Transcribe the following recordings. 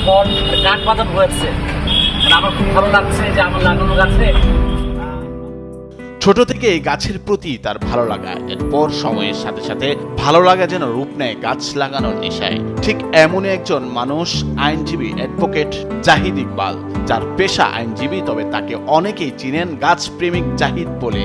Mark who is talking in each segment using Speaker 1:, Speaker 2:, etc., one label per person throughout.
Speaker 1: উৎপাদন হয়েছে। আর আমার খুব ভালো লাগছে যে আমার লাগানো গাছে
Speaker 2: ছোট থেকে গাছের প্রতি তার ভালো লাগা, এরপর সময়ের সাথে সাথে ভালো লাগা যেন রূপ নেয় গাছ লাগানোর নেশায়। ঠিক এমনই একজন মানুষ আইনজীবী অ্যাডভোকেট জাহিদ ইকবাল, যার পেশা আইনজীবী, তবে তাকে অনেকেই চিনেন গাছ প্রেমিক জাহিদ বলে।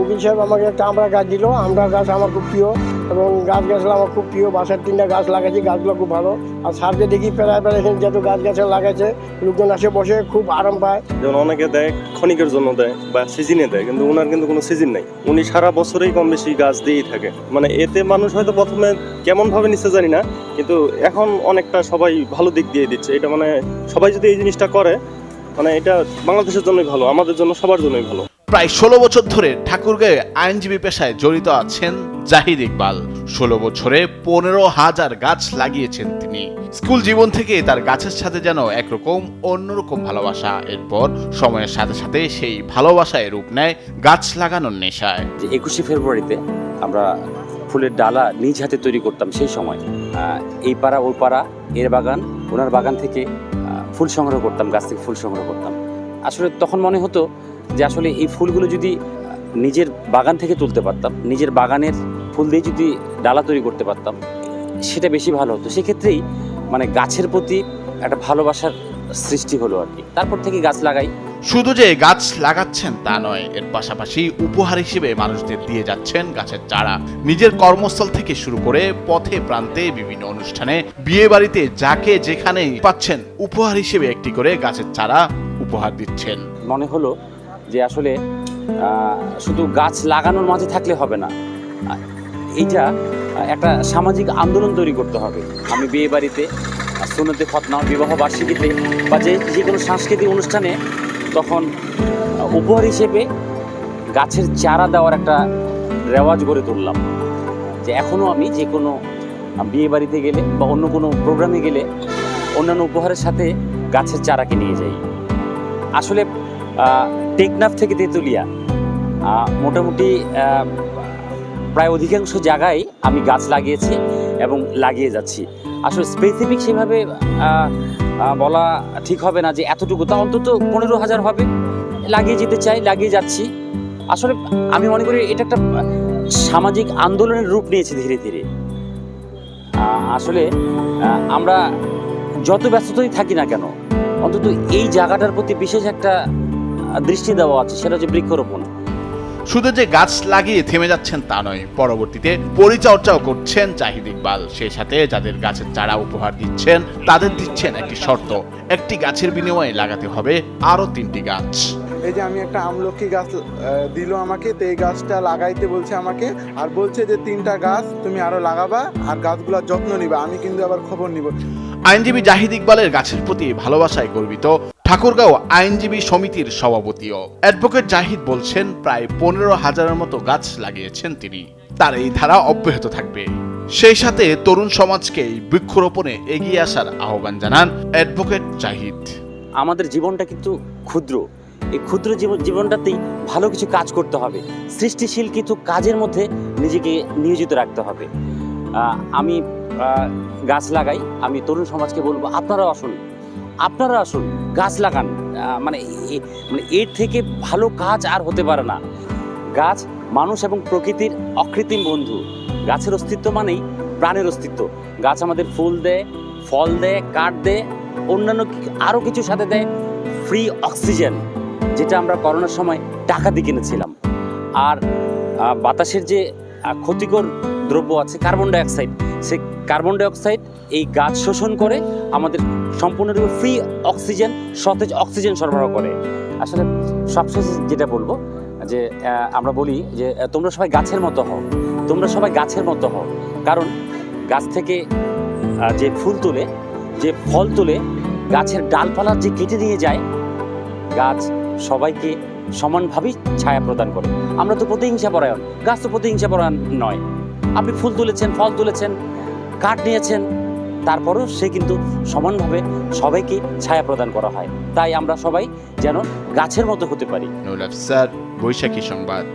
Speaker 3: উকিল সাহেব আমাকে একটা আমরা গাছ দিল। আমরা গাছ আমার খুব প্রিয় এবং গাছ গাছলা আমার খুব প্রিয়। বাসার তিনটা গাছ লাগাইছি, গাছগুলো খুব ভালো। আর স্যারকে দেখি প্রায় প্রায় যত গাছ গাছলা লাগাইছে, লোকজন আসে, বসে, খুব আরাম পায়।
Speaker 4: যেমন অনেকে দেয়, ক্ষণিকের জন্য দেয় বা সিজনে দেয়, কিন্তু ওনার কিন্তু কোনো সিজন নাই। উনি সারা বছরেই কম বেশি গাছ দিয়েই থাকে। মানে এতে মানুষ হয়তো প্রথমে কেমন ভাবে নিচ্ছে জানি না, কিন্তু এখন অনেকটা সবাই ভালো দিক দিয়ে দিচ্ছে। এটা মানে সবাই যদি এই জিনিসটা করে মানে এটা বাংলাদেশের জন্যই ভালো, আমাদের জন্য সবার জন্যই ভালো।
Speaker 2: প্রায় ষোলো বছর ধরে ঠাকুরগাঁয়ে আইনজীবী পেশায় জড়িত আছেন জাহিদ ইকবাল। ষোলো বছরে পনেরো হাজার গাছ লাগিয়েছেন তিনি। স্কুল জীবন থেকে তার গাছের সাথে যেন একরকম, অন্যরকম ভালোবাসা। এরপর সময়ের সাথে সাথে সেই ভালোবাসায় রূপ নেয় গাছ লাগানোর নেশায়।
Speaker 5: একুশে ফেব্রুয়ারিতে আমরা ফুলের ডালা নিজ হাতে তৈরি করতাম সেই সময় এই পাড়া, ওই পাড়া, এর বাগান, ওনার বাগান থেকে ফুল সংগ্রহ করতাম, গাছ থেকে ফুল সংগ্রহ করতাম। আসলে তখন মনে হতো যে আসলে এই ফুলগুলো যদি নিজের বাগান থেকে তুলতে পারতাম নিজের বাগানের ফুল দিয়ে যদি ডালা তৈরি করতে পারতাম সেটা বেশি ভালো হতো। সেক্ষেত্রেই মানে গাছের প্রতি একটা ভালোবাসার সৃষ্টি হলো আর কি। তারপর থেকে গাছ লাগাই।
Speaker 2: শুধু যে গাছ লাগাচ্ছেন তা নয় এর পাশাপাশি উপহার হিসেবে মানুষদের দিয়ে যাচ্ছেন গাছের চারা। নিজের কর্মস্থল থেকে শুরু করে পথে প্রান্তে বিভিন্ন অনুষ্ঠানে বিয়ে বাড়িতে যাকে যেখানেই পাচ্ছেন উপহার হিসেবে একটি করে গাছের চারা উপহার দিচ্ছেন।
Speaker 5: মনে হলো যে আসলে শুধু গাছ লাগানোর মাঝে থাকলে হবে না। এইটা একটা সামাজিক আন্দোলন তৈরি করতে হবে। আমি বিয়ে বাড়িতে সুনতে খতনা বিবাহ বার্ষিকীতে বা যে যে কোনো সাংস্কৃতিক অনুষ্ঠানে তখন উপহার হিসেবে গাছের চারা দেওয়ার একটা রেওয়াজ গড়ে তুললাম। যে এখনও আমি যে কোনো বিয়ে বাড়িতে গেলে বা অন্য কোনো প্রোগ্রামে গেলে অন্যান্য উপহারের সাথে গাছের চারাকে নিয়ে যাই। আসলে টেকনাফ থেকে তেঁতুলিয়া। মোটামুটি প্রায় অধিকাংশ জায়গায় আমি গাছ লাগিয়েছি এবং লাগিয়ে যাচ্ছি। আসলে স্পেসিফিক সেভাবে বলা ঠিক হবে না যে এতটুকু, তা অন্তত পনেরো হাজার হবে। লাগিয়ে যেতে চাই, লাগিয়ে যাচ্ছি। আসলে আমি মনে করি এটা একটা সামাজিক আন্দোলনের রূপ নিয়েছে ধীরে ধীরে। আসলে আমরা যত ব্যস্ততাই থাকি না কেন, অন্তত এই জায়গাটার প্রতি বিশেষ একটা দৃষ্টি দেওয়া আছে সেটা হচ্ছে বৃক্ষরোপণ।
Speaker 2: শুধু যে গাছ লাগিয়ে থেমে যাচ্ছেন তা নয় পরবর্তীতে পরিচর্যাও করছেন জাহিদ ইকবাল। সেই সাথে যাদের গাছের চারা উপহার দিচ্ছেন তাদের দিচ্ছেন একটি শর্ত একটি গাছের বিনিময়ে লাগাতে হবে আরও তিনটি গাছ।
Speaker 6: এই যে আমি একটা আমলকি গাছ দিল আমাকে তো এই গাছটা লাগাইতে বলছে আমাকে আর বলছে যে তিনটা গাছ তুমি আরও লাগাবা আর গাছগুলোর যত্ন নিবা আমি কিন্তু আবার খবর নিব।
Speaker 2: আইনজীবী জাহিদ ইকবালের গাছের প্রতি ভালোবাসায় গর্বিত। ঠাকুরগাঁও আইনজীবী সমিতির সভাপতিও। অ্যাডভোকেট জাহিদ বলছেন, প্রায় পনেরো হাজারের মতো গাছ লাগিয়েছেন তিনি। তার এই ধারা অব্যাহত থাকবে। সেই সাথে তরুণ সমাজকে বৃক্ষরোপণে এগিয়ে আসার আহ্বান জানান অ্যাডভোকেট জাহিদ।
Speaker 5: আমাদের জীবনটা কিন্তু ক্ষুদ্র। এই ক্ষুদ্র জীবন জীবনটাতেই ভালো কিছু কাজ করতে হবে। সৃষ্টিশীল কিছু কাজের মধ্যে নিজেকে নিয়োজিত রাখতে হবে। আমি গাছ লাগাই। আমি তরুণ সমাজকে বলব, আপনারাও আসুন। আপনারা আসুন, গাছ লাগান। মানে মানে এর থেকে ভালো কাজ আর হতে পারে না। গাছ মানুষ এবং প্রকৃতির অকৃত্রিম বন্ধু। গাছের অস্তিত্ব মানেই প্রাণের অস্তিত্ব। গাছ আমাদের ফুল দেয়, ফল দেয়, কাঠ দেয়, অন্যান্য আরও কিছুর সাথে দেয় ফ্রি অক্সিজেন যেটা আমরা করোনার সময় টাকা দিয়ে কিনেছিলাম। আর বাতাসের যে ক্ষতিকর দ্রব্য আছে কার্বন ডাইঅক্সাইড সেই কার্বন ডাইঅক্সাইড এই গাছ শোষণ করে আমাদের সম্পূর্ণরূপে ফ্রি অক্সিজেন সতেজ অক্সিজেন সরবরাহ করে। আসলে সবশেষে যেটা বলব, যে আমরা বলি যে তোমরা সবাই গাছের মতো হও। তোমরা সবাই গাছের মতো হও। কারণ গাছ থেকে যে ফুল তোলে, যে ফল তোলে, গাছের ডালপালা যে কেটে নিয়ে যায়, গাছ সবাইকে সমানভাবেই ছায়া প্রদান করে। আমরা তো প্রতিহিংসা পরায়ণ গাছ তো প্রতিহিংসা পরায়ণ নয়। আপনি ফুল তুলেছেন, ফল তুলেছেন, কাঠ নিয়েছেন তারপরেও সে কিন্তু সমানভাবে সবাইকে ছায়া প্রদান করা হয়। তাই আমরা সবাই যেন গাছের মতো হতে পারি।
Speaker 2: বৈশাখী সংবাদ।